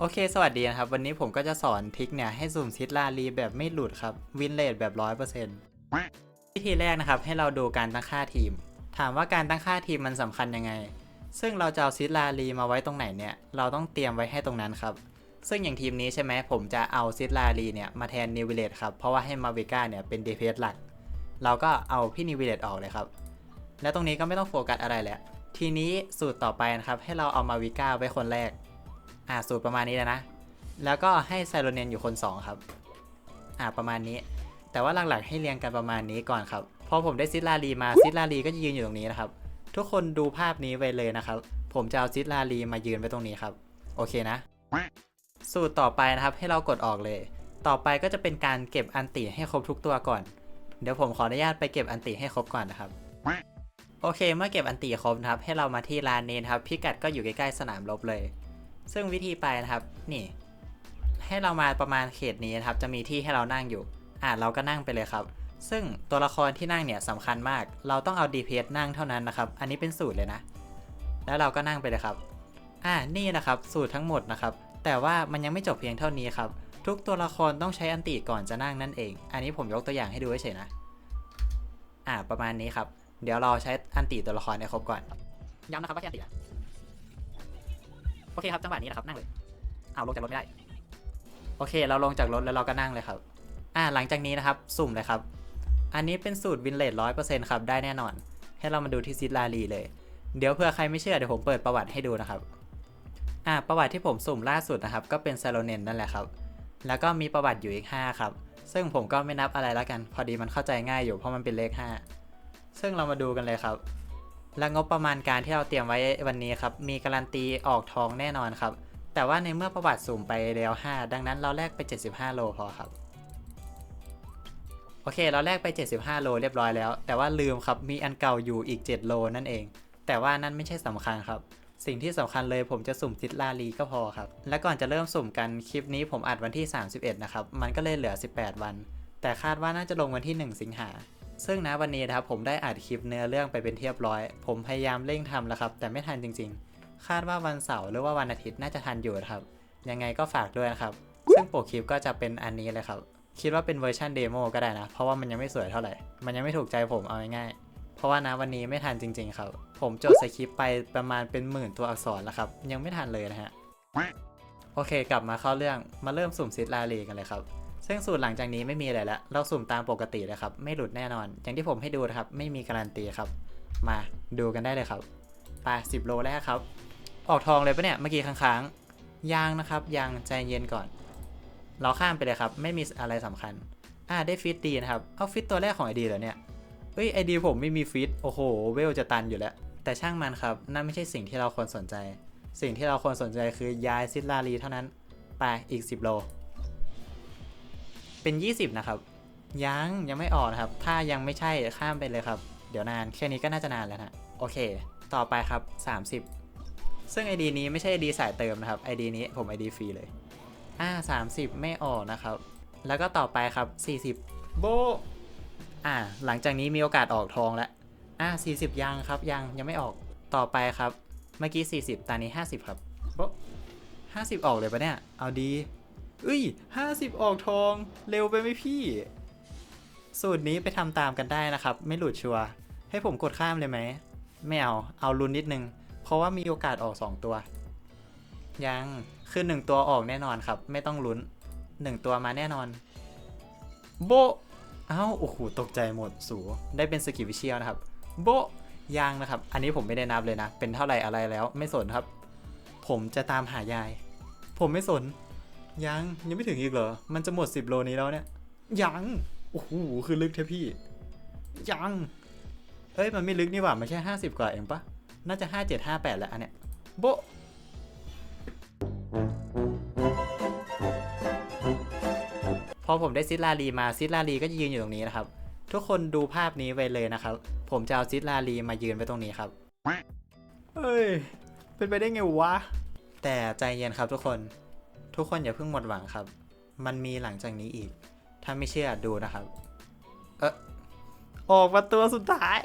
โอเค สวัสดีนะครับ วันนี้ผมก็จะสอนทริคเนี่ยให้สุ่มซิดลารีแบบไม่หลุดครับ วินเลทแบบร้อยเปอร์เซ็นต์วิธีแรกนะครับ ให้เราดูการตั้งค่าทีม ถามว่าการตั้งค่าทีมมันสำคัญยังไง ซึ่งเราจะเอาซิดลารีมาไว้ตรงไหนเนี่ย เราต้องเตรียมไว้ให้ตรงนั้นครับ ซึ่งอย่างทีมนี้ใช่ไหมผมจะเอาซิดลารีเนี่ยมาแทนนิว i เลตครับ เพราะว่าให้มาเวก้าเนี่ยเป็นเดฟหลัก เราก็เอาพี่นิว i เลตออกเลยครับ และตรงนี้ก็ไม่ต้องโฟกัสอะไรแหละ ทีนี้สูตรต่อไปนะครับ ให้เราเอามาวิก้าไว้คนแรก อ่าสูตรประมาณนี้แล้วนะ แล้วก็ให้ไซโรเนนอยู่คน 2 ครับ อ่าประมาณนี้ แต่ว่าหลักๆให้เรียงกันประมาณนี้ก่อนครับ พอผมได้ซิดลารีมาซิดลารีก็จะยืนอยู่ตรงนี้นะครับ ทุกคนดูภาพนี้ไว้เลยนะครับ ผมจะเอาซิดลารีมายืนไว้ตรงนี้ครับ โอเคนะ สูตรต่อไปนะครับให้เรากดออกเลย ต่อไปก็จะเป็นการเก็บอันติให้ครบทุกตัวก่อน เดี๋ยวผมขออนุญาตไปเก็บอันติให้ครบก่อนนะครับโอเค เมื่อเก็บอันติครบนะครับ ให้เรามาที่ลานเนนครับ พิกัดก็อยู่ใกล้ ๆ สนามรบเลย ซึ่งวิธีไปนะครับนี่ ให้เรามาประมาณเขตนี้นะครับ จะมีที่ให้เรานั่งอยู่ อ่าเราก็นั่งไปเลยครับ ซึ่งตัวละครที่นั่งเนี่ยสำคัญมาก เราต้องเอา DPS นั่งเท่านั้นนะครับ อันนี้เป็นสูตรเลยนะ แล้วเราก็นั่งไปเลยครับ อ่านี่นะครับ สูตรทั้งหมดนะครับ แต่ว่ามันยังไม่จบเพียงเท่านี้ครับ ทุกตัวละครต้องใช้อันติก่อนจะนั่งนั่นเอง อันนี้ผมยกตัวอย่างให้ดูเฉยนะ อ่า ประมาณนี้ครับ เดี๋ยวเราใช้อันติตัวละครให้ครบก่อนย้ำนะครับว่าแค่อันติอะ โอเคครับจังหวะนี้นะครับนั่งเลยเอาลงจากรถไม่ได้ โอเค เราลงจากรถแล้วเราก็นั่งเลยครับ อ่าหลังจากนี้นะครับ สุ่มเลยครับ อันนี้เป็นสูตรวินเลทร้อยเปอร์เซ็นต์ครับได้แน่นอน ให้เรามาดูที่ซิดลารีเลย เดี๋ยวเผื่อใครไม่เชื่อเดี๋ยวผมเปิดประวัติให้ดูนะครับ อ่าประวัติที่ผมสุ่มล่าสุดนะครับ ก็เป็นซาโลเนนนั่นแหละครับ แล้วก็มีประวัติอยู่อีก5ครับ ซึ่งผมก็ไม่นับอะไรแล้วกัน พอดีมันเข้าใจง่ายอยู่เพราะมันเป็นเลข 5 ซึ่งเรามาดูกันเลยครับ และงบประมาณการที่เราเตรียมไว้วันนี้ครับ มีการันตีออกทองแน่นอนครับ แต่ว่าในเมื่อประวัติสุ่มไปแล้ว5ดังนั้นเราแลกไป 75 โลพอครับ โอเค เราแลกไป 75 โลเรียบร้อยแล้ว แต่ว่าลืมครับ มีอันเก่าอยู่อีก 7 โลนั่นเอง แต่ว่านั่นไม่ใช่สำคัญครับ สิ่งที่สำคัญเลยผมจะสุ่มซิดลาลีก็พอครับ และก่อนจะเริ่มสุ่มกัน คลิปนี้ผมอัดวันที่ 31 นะครับ มันก็เลยเหลือ 18 วัน แต่คาดว่าน่าจะลงวันที่ 1 สิงหา ซึ่งนะวันนี้นะครับผมได้อัดคลิปเนื้อเรื่องไปเป็นเทียบร้อย ผมพยายามเร่งทำแล้วครับ แต่ไม่ทันจริงๆ คาดว่าวันเสาร์หรือว่าวันอาทิตย์น่าจะทันอยู่ครับ ยังไงก็ฝากด้วยนะครับ ซึ่งปกคลิปก็จะเป็นอันนี้เลยครับ คิดว่าเป็นเวอร์ชันเดโมก็ได้นะ เพราะว่ามันยังไม่สวยเท่าไหร่ มันยังไม่ถูกใจผมเอาง่ายๆเพราะว่านะวันนี้ไม่ทันจริง ๆ ครับ ผมจดสคริปต์ไปประมาณเป็นหมื่นตัวอักษรแล้วครับ ยังไม่ทันเลยนะฮะ โอเค กลับมาเข้าเรื่อง มาเริ่มสุ่มซิดลาลีกันเลยครับ ซึ่งสูตรหลังจากนี้ไม่มีอะไรแล้วเราสุ่มตามปกติเลยครับ ไม่หลุดแน่นอน อย่างที่ผมให้ดูนะครับ ไม่มีการันตีครับ มาดูกันได้เลยครับไป10โลแรกครับ ออกทองเลยปะเนี่ย เมื่อกี้ค้างๆยางนะครับยางใจเย็นก่อน เราข้ามไปเลยครับ ไม่มีอะไรสำคัญ อ่าได้ฟิตดีนะครับ เอาฟิตตัวแรกของไอดีเหรอเนี่ยเฮ้ยไอดีผมไม่มีฟิตโอ้โห เวลจะตันอยู่แล้ว แต่ช่างมันครับ นั่นไม่ใช่สิ่งที่เราควรสนใจ สิ่งที่เราควรสนใจคือย้ายซิดลารีเท่านั้น ไปอีก 10 โล เป็น 20 นะครับ ยังยังไม่ออกนะครับ ถ้ายังไม่ใช่ข้ามไปเลยครับ เดี๋ยวนานแค่นี้ก็น่าจะนานแล้วนะโอเค ต่อไปครับ 30 ซึ่ง ID นี้ไม่ใช่ ID สายเติมนะครับ ID นี้ผม ID ฟรีเลยอ่า30 ไม่ออกนะครับ แล้วก็ต่อไปครับ 40 โบอ่าหลังจากนี้มีโอกาสออกทองแล้วอ่า40 ยังครับยังยังไม่ออกต่อไปครับ เมื่อกี้ 40 ตอนนี้ 50 ครับโบ50 ออกเลยปะเนี่ย เอาดี เอ้ย50ออกทองเร็วไปไหมพี่ สูตรนี้ไปทำตามกันได้นะครับ ไม่หลุดชัวร์ให้ผมกดข้ามเลยไหม ไม่เอา เอาลุ้นนิดนึง เพราะว่ามีโอกาสออก 2 ตัว ยังคือ 1 ตัวออกแน่นอนครับ ไม่ต้องลุ้น 1 ตัวมาแน่นอน โบเอ้าโอ้โหตกใจหมดสูได้เป็นสกิวิเชียลนะครับ โบยังนะครับ อันนี้ผมไม่ได้นับเลยนะ เป็นเท่าไหร่อะไรแล้ว ไม่สนครับ ผมจะตามหายาย ผมไม่สน ยังยังไม่ถึงอีกเหรอ มันจะหมด 10 โลนี้แล้วเนี่ย ยัง โอ้โห คือลึกเทพี่ ยัง เอ้ย มันไม่ลึกนี่หว่า มันแค่ 50 กว่าเองปะ น่าจะ 57 58 แล้วอันเนี้ย โบพอผมได้ซิดลารีมาซิดลารีก็จะยืนอยู่ตรงนี้นะครับ ทุกคนดูภาพนี้ไว้เลยนะครับ ผมจะเอาซิดลารีมายืนไว้ตรงนี้ครับเฮ้ย เป็นไปได้ไงวะ แต่ใจเย็นครับทุกคน ทุกคนอย่าเพิ่งหมดหวังครับ มันมีหลังจากนี้อีก ถ้าไม่เชื่อดูนะครับ เออออกมาตัวสุดท้าย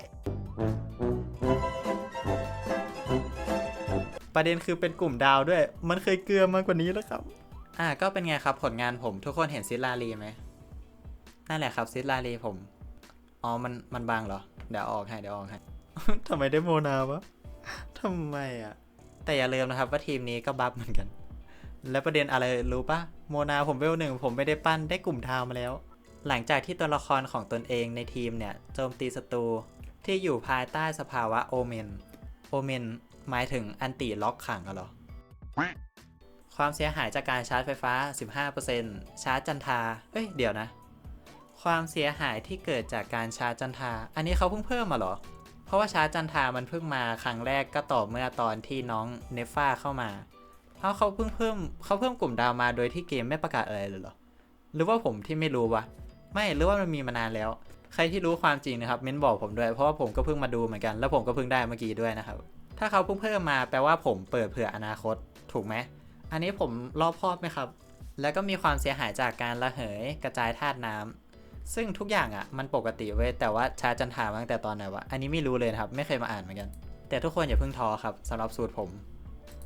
ประเด็นคือเป็นกลุ่มดาวด้วย มันเคยเกลือมากกว่านี้แล้วครับ อ่า ก็เป็นไงครับผลงานผม ทุกคนเห็นซิลลารีไหมนั่นแหละครับซิลารีผม อ๋อ มัน มันบางเหรอ เดี๋ยวออกให้ เดี๋ยวออกให้ ทำไมได้โมนาวะทำไมอะ แต่อย่าลืมนะครับว่าทีมนี้ก็บัฟเหมือนกัน และประเด็นอะไรรู้ปะโมนาผมเวลหนึ่งผมไม่ได้ปั้นได้กลุ่มทาวมาแล้ว หลังจากที่ตัวละครของตนเองในทีมเนี่ยโจมตีศัตรูที่อยู่ภายใต้สภาวะโอเมน โอเมน หมายถึงอันติล็อกขังอะเหรอ ความเสียหายจากการชาร์จไฟฟ้า 15%ชาร์จจันทา เอ้ย เดี๋ยวนะ ความเสียหายที่เกิดจากการชาร์จจันทา อันนี้เขาเพิ่งเพิ่มมาเหรอ เพราะว่าชาร์จจันทามันเพิ่งมาครั้งแรกก็ต่อเมื่อตอนที่น้องเนฟ้าเข้ามา เอาเขาเพิ่งเพิ่มเขาเพิ่มกลุ่มดาวมาโดยที่เกมไม่ประกาศอะไรเลยเหรอ หรือว่าผมที่ไม่รู้วะ ไม่หรือว่ามันมีมานานแล้ว ใครที่รู้ความจริงนะครับเม้นบอกผมด้วย เพราะว่าผมก็เพิ่งมาดูเหมือนกัน แล้วผมก็เพิ่งได้เมื่อกี้ด้วยนะครับ ถ้าเขาเพิ่งเพิ่มมาแปลว่าผมเปิดเผื่ออนาคต ถูกไหม อันนี้ผมรอบคอบไหมครับ แล้วก็มีความเสียหายจากการระเหยกระจายธาตุน้ำซึ่งทุกอย่างอะ่ะมันปกติเว้ย แต่ว่าชาจันทามตั้งแต่ตอนไหนวะ อันนี้ไม่รู้เลยครับ ไม่เคยมาอ่านเหมือนกัน แต่ทุกคนอย่าเพิ่งท้อครับสำหรับสูตรผม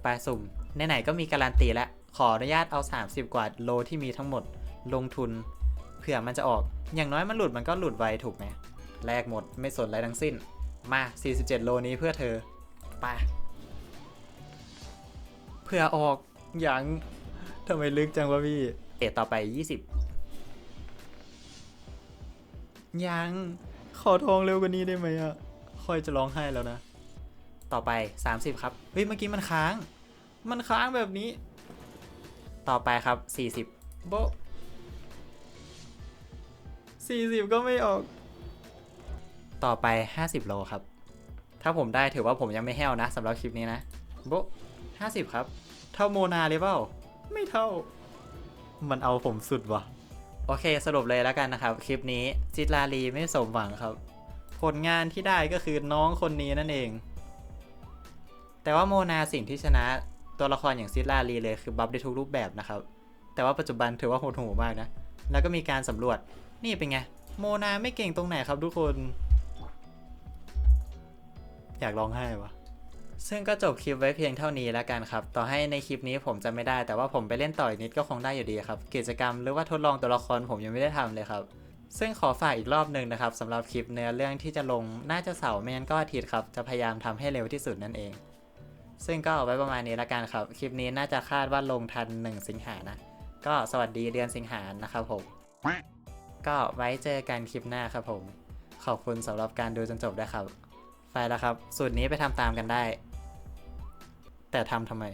ไปสุ่ม ไหนๆก็มีการันตีแล้ว ขออนุญาตเอา 30 กว่าโลที่มีทั้งหมดลงทุนเผื่อมันจะออก อย่างน้อยมันหลุดมันก็หลุดไวถูกไหมแลกหมดไม่สนอะไรทั้งสิ้น มา 47 โลนี้เพื่อเธอไปเพื่อออกยังทำไมลึกจังวะพี่เอตต่อไป 20 ยัง ขอทองเร็วกว่านี้ได้ไหมอะค่อยจะร้องไห้แล้วนะ ต่อไป 30 ครับ เฮ้ย เมื่อกี้มันค้าง มันค้างแบบนี้ ต่อไปครับ 40 โบะ40 ก็ไม่ออก ต่อไป 50 โลครับ ถ้าผมได้ถือว่าผมยังไม่แห้วนะสำหรับคลิปนี้นะ โบะ50 ครับ เท่าโมนาเลยเปล่า ไม่เท่า มันเอาผมสุดว่ะโอเค สรุปเลยแล้วกันนะครับ คลิปนี้จิตรลาลีไม่สมหวังครับ ผลงานที่ได้ก็คือน้องคนนี้นั่นเอง แต่ว่าโมนาสิ่งที่ชนะ ตัวละครอย่างซิลลาลีเลยคือบัฟได้ทุกรูปแบบนะครับ แต่ว่าปัจจุบันถือว่าโหดหูมากนะ แล้วก็มีการสำรวจนี่เป็นไง โมนาไม่เก่งตรงไหนครับทุกคน อยากร้องไห้วะซึ่งก็จบคลิปไว้เพียงเท่านี้แล้วกันครับ ต่อให้ในคลิปนี้ผมจะไม่ได้ แต่ว่าผมไปเล่นต่ออีกนิดก็คงได้อยู่ดีครับ กิจกรรมหรือว่าทดลองตัวละครผมยังไม่ได้ทำเลยครับ ซึ่งขอฝากอีกรอบหนึ่งนะครับสำหรับคลิปเนื้อเรื่องที่จะลงน่าจะเสาร์ไม่งั้นก็อาทิตย์ครับ จะพยายามทำให้เร็วที่สุดนั่นเอง ซึ่งก็เอาไว้ประมาณนี้ละกันครับ คลิปนี้น่าจะคาดว่าลงทัน 1 สิงหานะ ก็สวัสดีเดือนสิงหานะครับผม ก็ไว้เจอกันคลิปหน้าครับผม ขอบคุณสำหรับการดูจนจบด้วยครับ ไปแล้วครับ สูตรนี้ไปทำตามกันได้ แต่ทำทำไม